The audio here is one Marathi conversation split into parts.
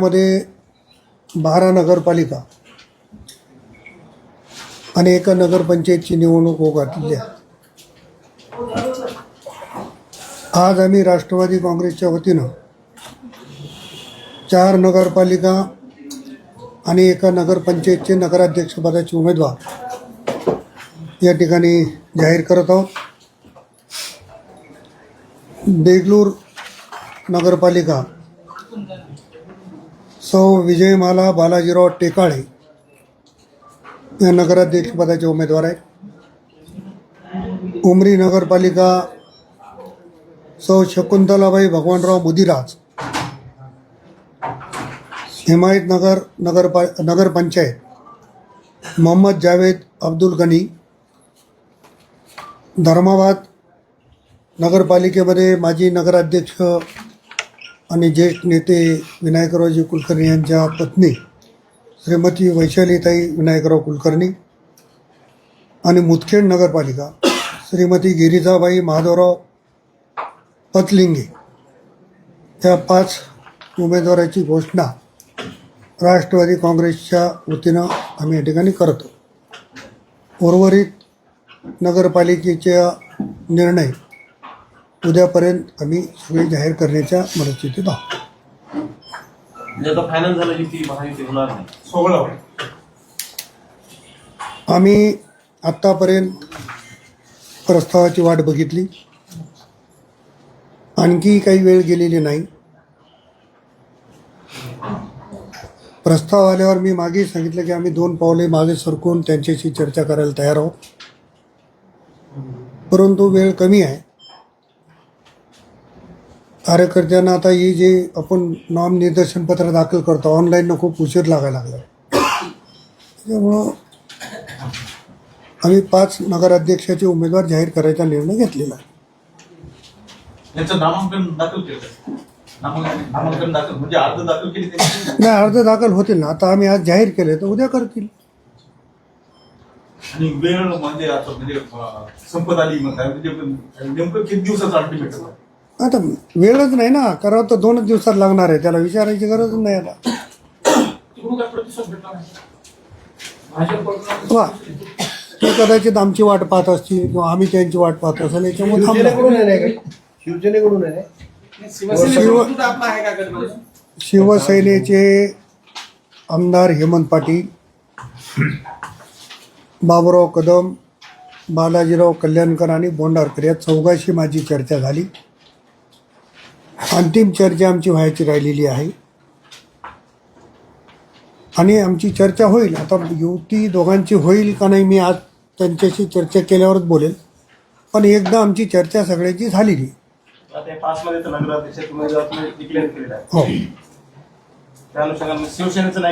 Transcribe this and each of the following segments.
मध्ये बारा नगरपालिका आणि एका नगरपंचायतची निवडणूक होऊ आहे. आज आम्ही राष्ट्रवादी काँग्रेसच्या वतीनं चार नगरपालिका आणि एका नगरपंचायतचे नगराध्यक्षपदाचे उमेदवार या ठिकाणी जाहीर करत आहोत. देगलूर नगरपालिका सौ विजयमाला बालाजीराव टेकाळे या नगराध्यक्षपदाचे उमेदवार आहेत. उमरी नगरपालिका सौ शकुंतलाबाई भगवानराव मुदिराज हिमायतनगर नगरपा नगरपंचायत मोहम्मद जावेद अब्दुल गनी धर्माबाद नगरपालिकेमध्ये माजी नगराध्यक्ष आणि ज्येष्ठ नेते विनायकरावजी कुलकर्णी यांच्या पत्नी श्रीमती वैशालीताई विनायकराव कुलकर्णी आणि मुदखेड नगरपालिका श्रीमती गिरिजाबाई महादेवराव पतलिंगे या पाच उमेदवाराची घोषणा राष्ट्रवादी काँग्रेसच्या वतीनं आम्ही या ठिकाणी करतो. उर्वरित नगरपालिकेचा निर्णय उद्यापर्यंत आम्ही सगळे जाहीर करण्याच्या मनस्थितीत आहोत. म्हणजे आता फायनल झालं की ती महायुती होणार नाही? सोहळा. आम्ही आत्तापर्यंत प्रस्तावाची वाट बघितली. आणखी काही वेळ गेलेली नाही. प्रस्ताव आल्यावर मी मागे सांगितलं की आम्ही दोन पावले मागे सरकून त्यांच्याशी चर्चा करायला तयार आहोत. परंतु वेळ कमी आहे. कार्यकर्त्यांना आता ही जे आपण नॉम निदर्शनपत्र दाखल करतो ऑनलाईननं खूप उशीर लागायला लागला. त्यामुळं आम्ही पाच नगराध्यक्षाचे उमेदवार जाहीर करायचा निर्णय घेतलेला म्हणजे नाही अर्ज दाखल होतील ना. आता आम्ही आज जाहीर केले तर उद्या करतील. आणि वेळ म्हणजे म्हणजे संपत आली म्हणजे नेमकं किती दिवसाचं अल्टिमेट आता वेळच नाही ना करावं तर दोनच दिवसात लागणार आहे त्याला विचारायची गरज नाही आता ते कदाचित आमची वाट पाहत असतील किंवा आम्ही त्यांची वाट पाहत असेल याच्यामुळे थांबलो. शिवसेनेकडून आहे नाही का शिवसेनेकडून शिवसेनेचे आमदार हेमंत पाटील बाबुराव कदम बालाजीराव कल्याणकर आणि बोंडारकर या चौघाशी माझी चर्चा झाली. अंतिम चर्चा आमची व्हायची राहिलेली आहे. आणि आमची चर्चा होईल. आता युती दोघांची होईल का नाही मी आज त्यांच्याशी चर्चा केल्यावरच बोलेल. पण एकदा आमची चर्चा सगळ्यांची झालेली. आहे. आता पाच मध्ये तर नगराध्यक्ष उमेदवार डिक्लेअर केलेला आहे. हो.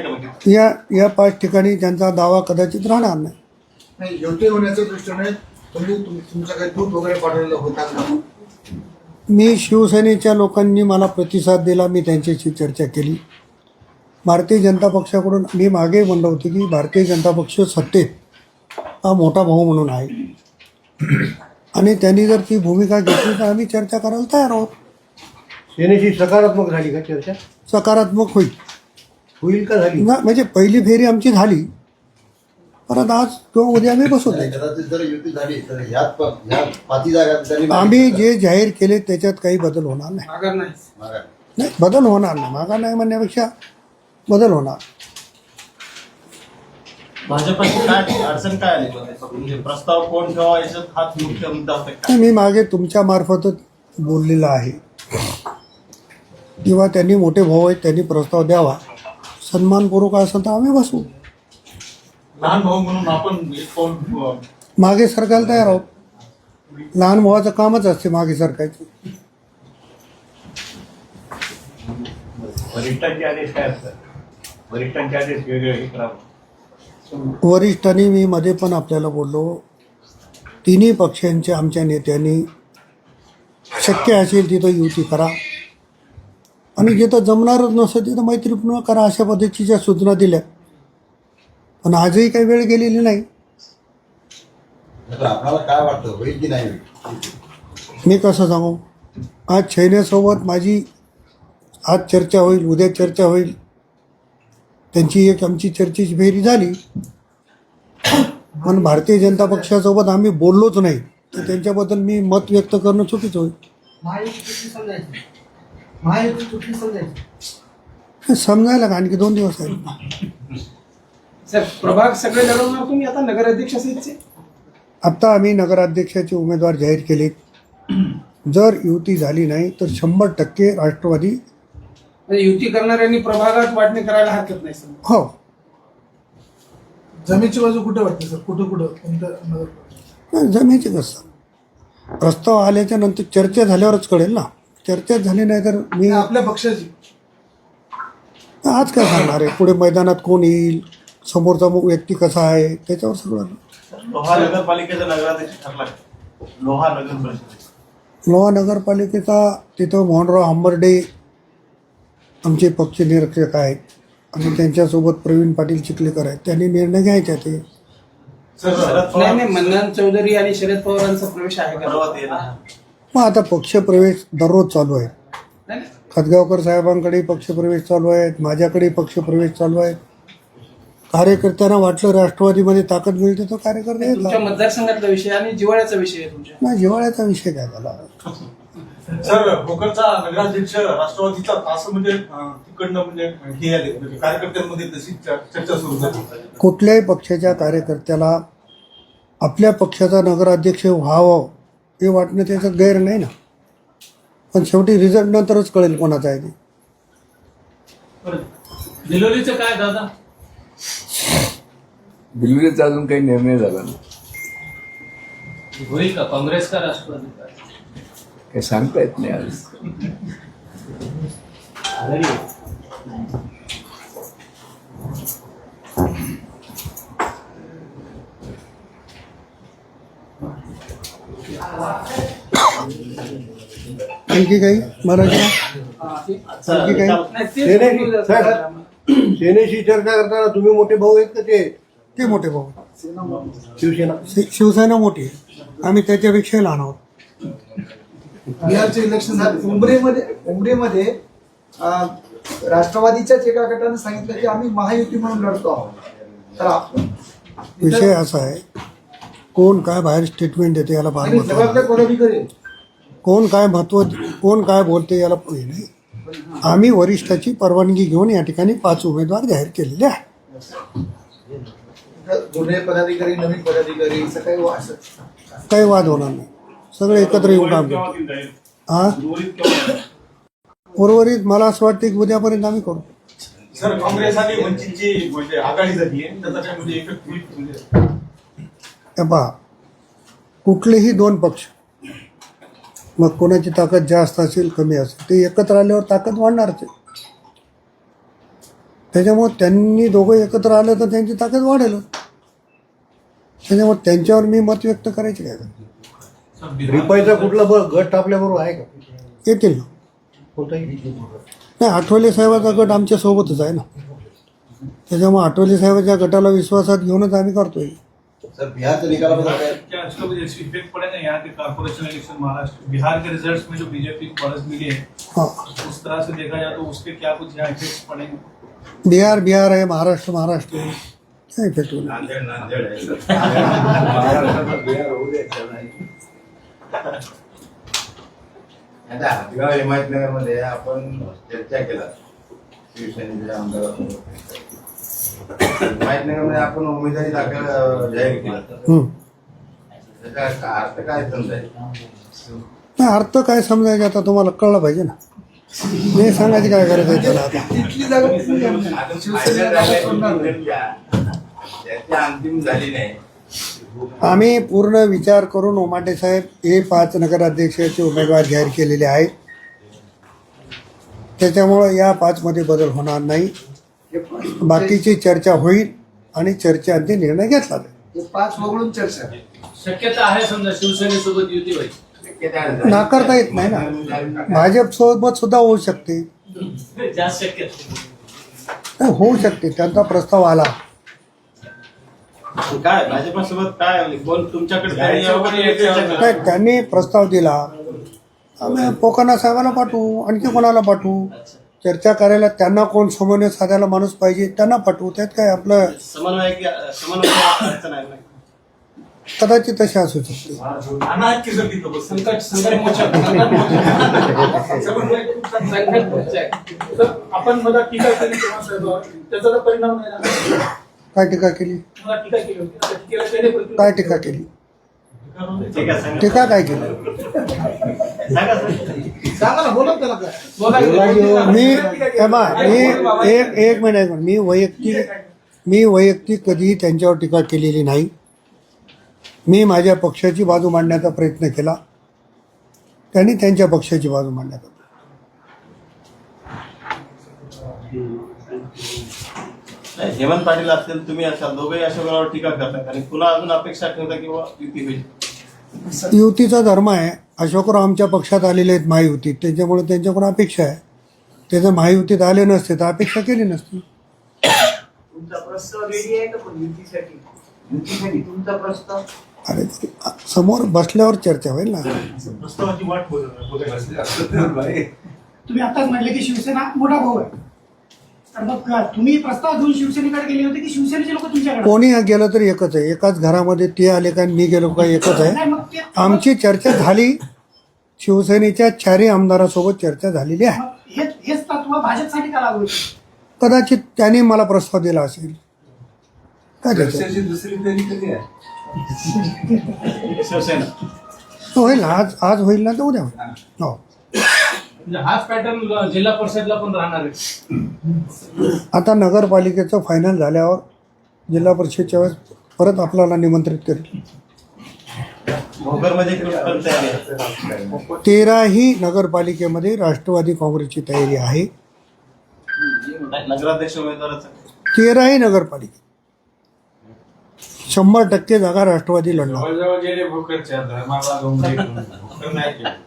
का बघितलं या या पाच ठिकाणी त्यांचा दावा कदाचित राहणार नाही. नाही योग्य होण्याच्या दृष्टीने तुम्ही तुम- तुमचा काही दूध वगैरे पाठवलेला होता का? मी शिवसेनेच्या लोकांनी मला प्रतिसाद दिला मी त्यांच्याशी चर्चा केली. भारतीय जनता पक्षाकडून मी मागे म्हणलं होतं की भारतीय जनता पक्ष सत्तेत हा मोठा भाऊ म्हणून आहे. आणि त्यांनी जर ती भूमिका घेतली तर आम्ही चर्चा करायला तयार आहोत. सेनेची सकारात्मक झाली का चर्चा? सकारात्मक होईल. होईल का झाली? ना म्हणजे पहिली फेरी आमची झाली. परत आज किंवा उद्या आम्ही बसवत आम्ही जे जाहीर केले त्याच्यात काही बदल होणार नाही. नाही. बदल होणार नाही. मागा नाही म्हणण्यापेक्षा बदल होणार. भाजपची काय अडचण काय आली? म्हणजे मी मागे तुमच्या मार्फतच बोललेलं आहे. किंवा त्यांनी मोठे भाऊ आहेत त्यांनी प्रस्ताव द्यावा. सन्मानपूर्वक असेल तर आम्ही बसू. लहान भाऊ म्हणून आपण एक पाऊल अं, मागे सरकायला तयार आहोत. लहान भावाचं कामच असते मागे सरकायचं वरिष्ठांचे आदेश काय असतात? वरिष्ठांचे आदेश वेगळे करावं वरिष्ठांनी मी मध्ये पण आपल्याला बोललो. तिन्ही पक्षांच्या आमच्या नेत्यांनी शक्य असेल तिथं युती करा. आणि जिथं जमणारच नसेल तिथं मैत्रीपूर्ण करा अशा पद्धतीच्या सूचना दिल्या. पण आजही काही वेळ गेलेली नाही. तर आपल्याला काय वाटतं? होईल की नाही होईल? मी कसं सांगू? आज छैनेसोबत माझी आज चर्चा होईल उद्या चर्चा होईल. त्यांची एक आमची चर्चेची फेरी झाली. पण भारतीय जनता पक्षासोबत आम्ही बोललोच नाही. तर त्यांच्याबद्दल मी मत व्यक्त करणं चुकीचं होईल. समजायला का? आणखी दोन दिवस आहेत. सर प्रभाग सगळे लढवणार तुम्ही आता आत्ता आम्ही नगराध्यक्षाचे उमेदवार जाहीर केले. जर युती झाली नाही तर शंभर टक्के राष्ट्रवादी म्हणजे युती करणाऱ्यांनी प्रभागात वाटणी करायला हरकत नाही सर. हो. जमीनची बाजू कुठे वाटते सर? कुठं कुठं? जमेचे कसं? प्रस्ताव आल्याच्यानंतर चर्चा झाल्यावरच कळेल ना. चर्चा झाली नाही तर मी आपल्या पक्षाची. आज काय सांगणार आहे? पुढे मैदानात कोण येईल? समोरचा मग व्यक्ती कसा आहे त्याच्यावर सगळं लोहा नगरपालिकेचा नगराध्यक्ष ठरला? लोहा नगर परिषद. लोहा नगरपालिकेचा तिथं मोहनराव हंबर्डे आमचे पक्ष निरीक्षक आहेत. आणि त्यांच्यासोबत प्रवीण पाटील चिखलेकर आहेत. त्यांनी निर्णय घ्यायचा ते. मन्नान चौधरी आणि शरद पवारांचा प्रवेश आहे. मग आता पक्षप्रवेश दररोज चालू आहे. खतगावकर साहेबांकडे पक्षप्रवेश चालू आहेत. माझ्याकडे पक्षप्रवेश चालू आहेत. कार्यकर्त्यांना वाटलं राष्ट्रवादीमध्ये ताकद मिळते तर कार्यकर्ते तुमच्या मतदारसंघातला विषय आणि जिवाळ्याचा विषय आहे तुमच्या. नाही जिव्हाळ्याचा विषय काय झाला? सर भोकरचा नगराध्यक्ष राष्ट्रवादीचा असं म्हणजे अं, तिकडनं म्हणजे हे आले म्हणजे कार्यकर्त्यांमध्ये तशी चर- चर्चा सुरू झाली. कुठल्याही पक्षाच्या कार्यकर्त्याला आपल्या पक्षाचा नगराध्यक्ष व्हावं हे वाटणं त्याचं गैर नाही ना. पण शेवटी रिझल्ट नंतरच कळेल कोणाचा आहे ते. दिलोलीचं काय दादा? दिल्लीचा अजून काही निर्णय झाला नाही. होईल का? काँग्रेस का राष्ट्रवादी का काही सांगता येत नाही आज आणखी काही? मराठी? हा, आणखी काही? सेनेशी चर्चा करताना तुम्ही मोठे भाऊ आहेत का ते? ते मोठे भाऊ शिवसेना. शि- शिवसेना मोठी आहे. आम्ही त्याच्यापेक्षा लहान आहोत. बिहारचे इलेक्शन झाले. उमरेमध्ये उमरेमध्ये अं, राष्ट्रवादीच्याच एका गटाने सांगितलं की आम्ही महायुती म्हणून लढतो आहोत. तर आपण विषय असा आहे. कोण काय बाहेर स्टेटमेंट देते याला फार आणि महत्त्व जबाबदार नाही. कोणाबी करेल कोण काय महत्त्व कोण काय बोलते याला हे नाही. आम्ही वरिष्ठाची परवानगी घेऊन या ठिकाणी पाच उमेदवार जाहीर केलेले आहे जुने पदाधिकारी नवीन पदाधिकारी असं काही वा- असं काही वाद होणार नाही. सगळे एकत्र येऊन काम करतो हा उर्वरित मला असं वाटतं की उद्यापर्यंत आम्ही करू. सर काँग्रेस आणि वंचितची म्हणजे आघाडी झाली आहे. त्याचा काय म्हणजे इफेक्ट होईल म्हणजे हे पहा. कुठलेही दोन पक्ष मग कोणाची ताकद जास्त असेल कमी असेल ते एकत्र आल्यावर ताकद वाढणारच आहे त्याच्यामुळे त्यांनी दोघं एकत्र आलं तर त्यांची ताकद वाढेल. त्याच्यामुळे त्यांच्यावर मी मत व्यक्त करायचे काय रिपाईचा कुठला ब- गट आपल्याबरोबर आहे का? येतील ना. नाही आठवले साहेबाचा गट आमच्या सोबतच आहे ना. त्याच्यामुळे आठवले साहेबाच्या गटाला विश्वासात घेऊनच आम्ही करतोय. सर बिहारच्या निकालाबद्दल काय क्या इसका भी जैसे इफ़ेक्ट पड़ेगा यहाँ के कारपोरेशन इलेक्शन महाराष्ट्र? बिहार के रिजल्ट्स में जो बीजेपी को बढ़त मिली है हाँ। उस तरह से देखा जाए तो उसके क्या कुछ यहाँ इफेक्ट्स पड़ेंगे बिहार बिहार आहे महाराष्ट्र महाराष्ट्र आहे काय इफ़ेक्ट आता हदगाव हिमायतनगरमध्ये आपण चर्चा केला। शिवसेनेच्या आमदारासोबत हिमायतनगरमध्ये आपण उमेदवारी दाखल जाहीर केला. त्याचा अर्थ काय समजायचं? नाही अर्थ काय समजायचे आता तुम्हाला कळलं पाहिजे ना. मी सांगायची काय गरज आहे त्याला आता? नाही. अंतिम झाली नाही. आम्ही पूर्ण विचार करून ओमाटे साहेब हे पाच नगराध्यक्षाचे उमेदवार जाहीर केलेले आहेत. त्याच्यामुळं या पाचमध्ये बदल होणार नाही. बाकीची चर्चा होईल आणि चर्चेअंती निर्णय घेतला जाईल. हे पाच वगळून चर्चा. शक्यता आहे समजा शिवसेनेसोबत युती आहे. नाकारता येत नाही ना. भाजप सोबत सुद्धा होऊ शकते. जास्त शक्यता. नाही, होऊ शकते. त्यांचा प्रस्ताव आला. काय भाजपासोबत काय? कोण तुमच्याकडे काय त्यांनी प्रस्ताव दिला. आम्ही पोकाना साहेबाला पाठवू. आणखी कोणाला पाठवू? चर्चा करायला त्यांना कोण समन्वय साधायला माणूस पाहिजे त्यांना पाठवू. त्यात काय आपलं समन्वय की समन्वय अडचण आहे नाही कदाचित तसे असू शकते. आहेत आपण मला टीका केली तेव्हा साहेबांवर. त्याचा तर परिणाम नाही झाला. काय टीका केली? काय टीका केली? ठीक आहे सांगा. टीका काय केली? सांगा सर सांगा ना बोला त्याला काय बोला मी हे बा, मी एक एक मिनिट एक मिनिट. मी वैयक्तिक मी वैयक्तिक कधीही त्यांच्यावर टीका केलेली नाही. मी माझ्या पक्षाची बाजू मांडण्याचा प्रयत्न केला. त्यांनी त्यांच्या पक्षाची बाजू मांडण्याचा नाही, हेमंत पाटील असतील तुम्ही असाल दोघेही अशोकरावर टीका करतात. आणि पुन्हा अजून अपेक्षा ठेवता किंवा युती होईल. युतीचा धर्म आहे. अशोकराव आमच्या पक्षात आलेले आहेत महायुतीत. त्याच्यामुळे त्यांच्याकडून अपेक्षा आहे. ते जर महायुतीत आले नसते तर अपेक्षा केली नसती. अरे समोर बसल्यावर चर्चा होईल ना. प्रस्तावाची वाट बघत तुम्ही आताच म्हटले की शिवसेना मोठा भाऊ आहे. तर मग तुम्ही प्रस्ताव घेऊन शिवसेनेकडे गेले होते की शिवसेनेचे लोक तुमच्याकडे? कोणी गेलं तरी एकच आहे. एकाच घरामध्ये ते आले का मी गेलो का एकच आहे. नाही मग ते आमची चर्चा झाली. शिवसेनेच्या चारही आमदारासोबत चर्चा झालेली आहे. मग हेच हेच तत्व भाजपसाठी का लागू होते? कदाचित त्यांनी मला प्रस्ताव दिला असेल. काय त्याच्यात? चर्चेची दुसरी फेरी कधी आहे? शिवसेना होईल ना. आज आज होईल ना तर उद्या होईल. हो. हाच पॅटर्न जिल्हा परिषदला पण राहणार आहे. आता नगरपालिकेचं फायनल झाल्यावर जिल्हा परिषदच्या वेळेस परत आपल्याला निमंत्रित करेल. तेराही नगरपालिकेमध्ये राष्ट्रवादी काँग्रेसची तयारी आहे. नाही, नगराध्यक्ष उमेदवाराचं. तेराही नगरपालिका. शंभर टक्के जागा राष्ट्रवादी लढणार.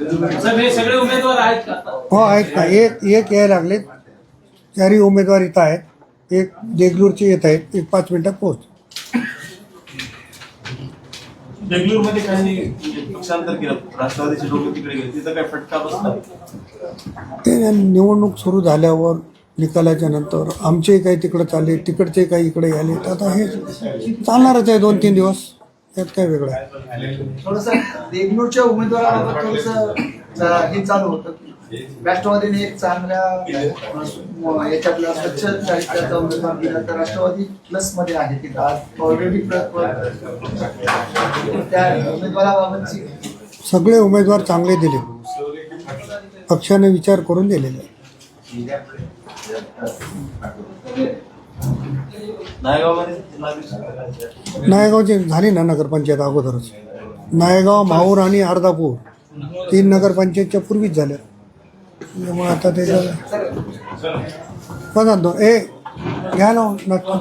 साहेब, हे सगळे उमेदवार आहेत का? आता? हो आहेत ना. एक एक यायला लागलेत. चारही उमेदवार इथं आहेत. एक देगलूरचे येत आहेत. एक पाच मिनिटात पोहोच. बेंगळूरमध्ये काही म्हणजे पक्षांतर केलं राष्ट्रवादीचे लोक तिकडे गेले. तिथं काय फटका बसला? ते निवडणूक सुरू झाल्यावर निकालाच्या नंतर आमचे काही तिकडे चालले तिकडचे काही इकडे आले. तर आता हे चालणारच आहे दोन तीन दिवस. यात काय वेगळं आहे? थोडस देगलूरच्या उमेदवाराबाबत थोडस हे चालू होतं. राष्ट्रवादीने एक चांगल्या अं, याच्यातला स्वच्छ चारित्र्याचा उमेदवार दिला. तर राष्ट्रवादी प्लसमध्ये आहे तिथं आज ऑलरेडी त्या उमेदवाराबाबतची सगळे उमेदवार चांगले दिले. पक्षाने विचार करून दिलेले. आहे. नायगावची झाली ना नगरपंचायत अगोदरच. नायगाव माहूर आणि अर्धापूर तीन नगरपंचायतच्या पूर्वीच झाल्या. त्यामुळे आता ते बघा दोन ए घ्या ना नक्की.